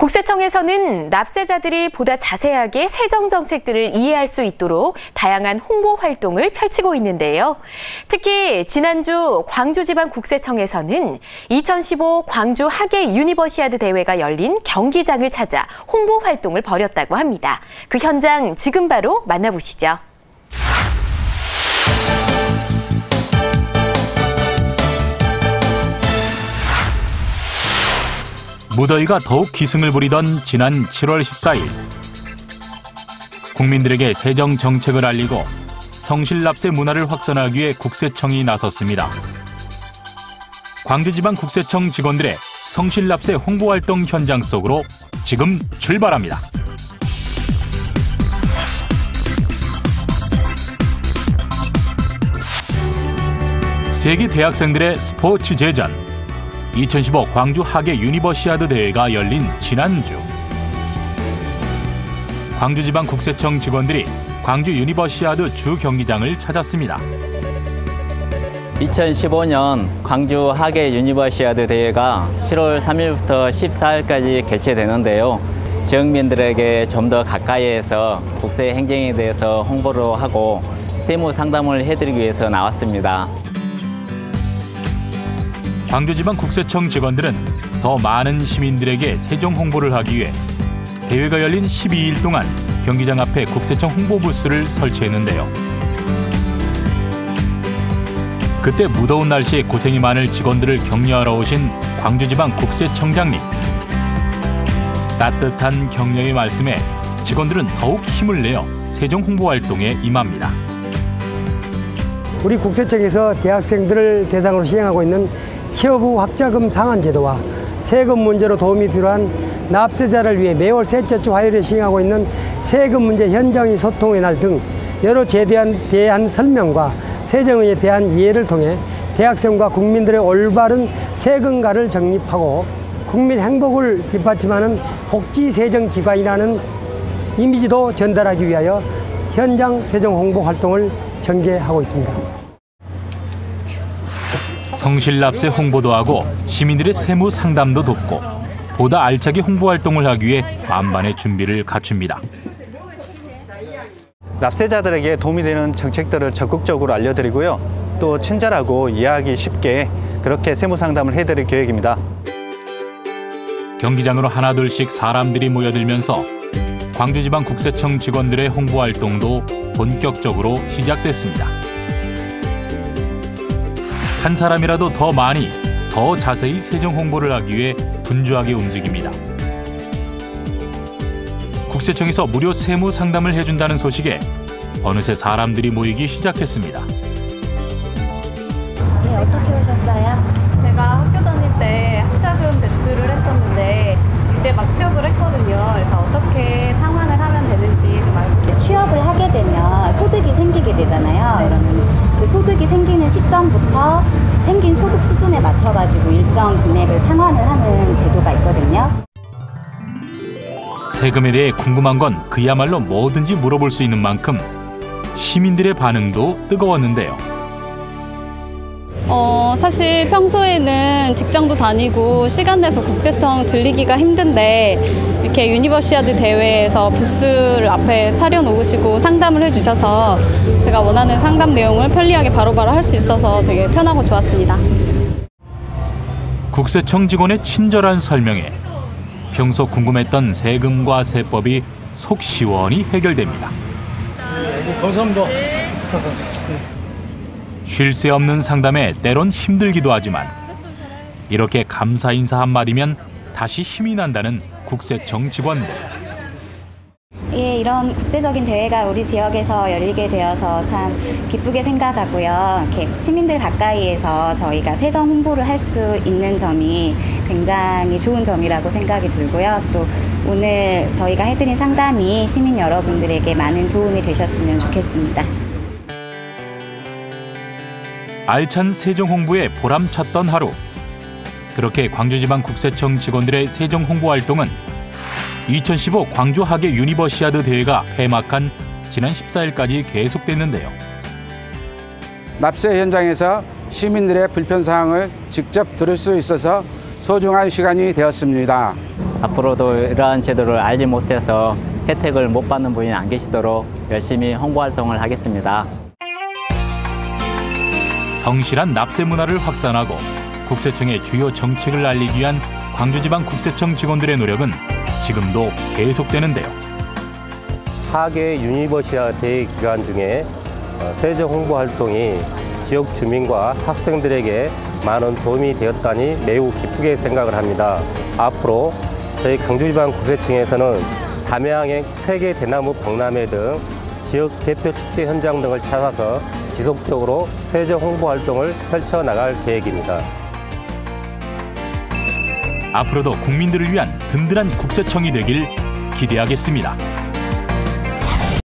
국세청에서는 납세자들이 보다 자세하게 세정 정책들을 이해할 수 있도록 다양한 홍보 활동을 펼치고 있는데요. 특히 지난주 광주지방국세청에서는 2015 광주 하계 유니버시아드 대회가 열린 경기장을 찾아 홍보 활동을 벌였다고 합니다. 그 현장 지금 바로 만나보시죠. 무더위가 더욱 기승을 부리던 지난 7월 14일 국민들에게 세정 정책을 알리고 성실납세 문화를 확산하기 위해 국세청이 나섰습니다. 광주지방 국세청 직원들의 성실납세 홍보활동 현장 속으로 지금 출발합니다. 세계 대학생들의 스포츠 제전 2015 광주 하계 유니버시아드 대회가 열린 지난주 광주지방 국세청 직원들이 광주 유니버시아드 주 경기장을 찾았습니다. 2015년 광주 하계 유니버시아드 대회가 7월 3일부터 14일까지 개최되는데요. 지역민들에게 좀 더 가까이에서 국세 행정에 대해서 홍보를 하고 세무 상담을 해드리기 위해서 나왔습니다. 광주지방 국세청 직원들은 더 많은 시민들에게 세종 홍보를 하기 위해 대회가 열린 12일 동안 경기장 앞에 국세청 홍보 부스를 설치했는데요. 그때 무더운 날씨에 고생이 많을 직원들을 격려하러 오신 광주지방 국세청장님. 따뜻한 격려의 말씀에 직원들은 더욱 힘을 내어 세종 홍보 활동에 임합니다. 우리 국세청에서 대학생들을 대상으로 시행하고 있는 취업후 학자금 상환 제도와 세금 문제로 도움이 필요한 납세자를 위해 매월 셋째 주 화요일에 시행하고 있는 세금 문제 현장의 소통의 날 등 여러 제대한 대한 설명과 세정에 대한 이해를 통해 대학생과 국민들의 올바른 세금가를 정립하고 국민 행복을 뒷받침하는 복지세정기관이라는 이미지도 전달하기 위하여 현장 세정 홍보 활동을 전개하고 있습니다. 성실납세 홍보도 하고 시민들의 세무 상담도 돕고 보다 알차게 홍보 활동을 하기 위해 만반의 준비를 갖춥니다. 납세자들에게 도움이 되는 정책들을 적극적으로 알려드리고요. 또 친절하고 이해하기 쉽게 그렇게 세무 상담을 해드릴 계획입니다. 경기장으로 하나둘씩 사람들이 모여들면서 광주지방국세청 직원들의 홍보 활동도 본격적으로 시작됐습니다. 한 사람이라도 더 많이, 더 자세히 세정 홍보를 하기 위해 분주하게 움직입니다. 국세청에서 무료 세무 상담을 해준다는 소식에 어느새 사람들이 모이기 시작했습니다. 네, 어떻게 오셨어요? 제가 학교 다닐 때 학자금 대출을 했었는데 이제 막 취업을 했거든요. 그래서 어떻게 상환을 하면 되는지 좀 알고 싶어요. 취업을 하게 되면 소득이 생기게 되잖아요. 소득이 생기는 시점부터 생긴 소득 수준에 맞춰가지고 일정 금액을 상환을 하는 제도가 있거든요. 세금에 대해 궁금한 건 그야말로 뭐든지 물어볼 수 있는 만큼 시민들의 반응도 뜨거웠는데요. 어, 사실 평소에는 직장도 다니고 시간 내서 국제성 들리기가 힘든데 이렇게 유니버시아드 대회에서 부스를 앞에 차려놓으시고 상담을 해주셔서 제가 원하는 상담 내용을 편리하게 바로바로 할 수 있어서 되게 편하고 좋았습니다. 국세청 직원의 친절한 설명에 평소 궁금했던 세금과 세법이 속 시원히 해결됩니다. 감사합니다. 쉴 새 없는 상담에 때론 힘들기도 하지만 이렇게 감사 인사 한마디면 다시 힘이 난다는 국세청 직원들. 예, 이런 국제적인 대회가 우리 지역에서 열리게 되어서 참 기쁘게 생각하고요. 이렇게 시민들 가까이에서 저희가 세정 홍보를 할 수 있는 점이 굉장히 좋은 점이라고 생각이 들고요. 또 오늘 저희가 해드린 상담이 시민 여러분들에게 많은 도움이 되셨으면 좋겠습니다. 알찬 세종 홍보에 보람찼던 하루. 그렇게 광주지방국세청 직원들의 세종 홍보 활동은 2015 광주 하계 유니버시아드 대회가 폐막한 지난 14일까지 계속됐는데요. 납세 현장에서 시민들의 불편 사항을 직접 들을 수 있어서 소중한 시간이 되었습니다. 앞으로도 이러한 제도를 알지 못해서 혜택을 못 받는 분이 안 계시도록 열심히 홍보 활동을 하겠습니다. 성실한 납세 문화를 확산하고 국세청의 주요 정책을 알리기 위한 광주지방 국세청 직원들의 노력은 지금도 계속되는데요. 하계 유니버시아 대회 기간 중에 어, 세정 홍보 활동이 지역 주민과 학생들에게 많은 도움이 되었다니 매우 기쁘게 생각을 합니다. 앞으로 저희 강주지방구세청에서는 담양의 세계 대나무 박람회 등 지역 대표 축제 현장 등을 찾아서 지속적으로 세정 홍보 활동을 펼쳐 나갈 계획입니다. 앞으로도 국민들을 위한 든든한 국세청이 되길 기대하겠습니다.